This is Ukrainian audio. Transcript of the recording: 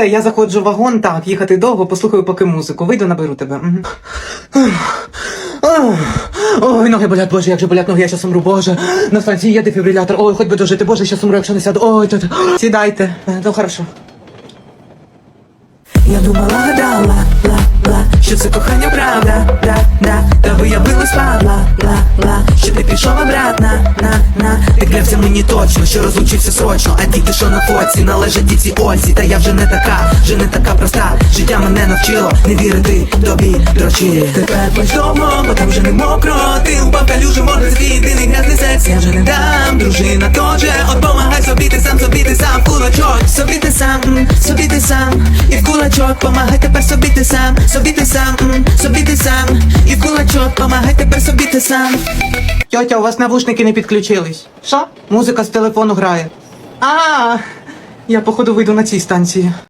Все, я заходжу в вагон, так, їхати довго, послухаю поки музику. Вийду, наберу тебе. Ой, ноги болять, боже, як же болять ноги, я щас умру, боже. На станції є дефібрилятор. Ой, хоч би дожити, боже, щас умру, якщо не сяду. Ой, тут. Сідайте. Е, Ну, хорошо. Я думала, гадала, ла, ла, що це кохання правда, да, да, та виявилось падла, ла, ла, що ти пішов обратно, ти клявся мені точно, що розлучився срочно, а діти, що на фоці, належать діці Ользі, та я вже не така, вже не така проста, життя мене навчило, не вірити тобі, дрочі. Тепер плач довго, бо там вже не мокро, ти упав калюжу, може свій єдиний грязний секс, я вже не дам, дружина тоже, от помагай собі, ти сам, собі ти сам, кулачок, собі ти сам, собі ти сам, і в кулачок, помагай тепер ти сам, собі ти сам, м, собі ти сам, і в кулачок, помагай тепер собі ти сам. Тьотя, у вас навушники не підключились. Що? Музика з телефону грає. А, я походу вийду на цій станції.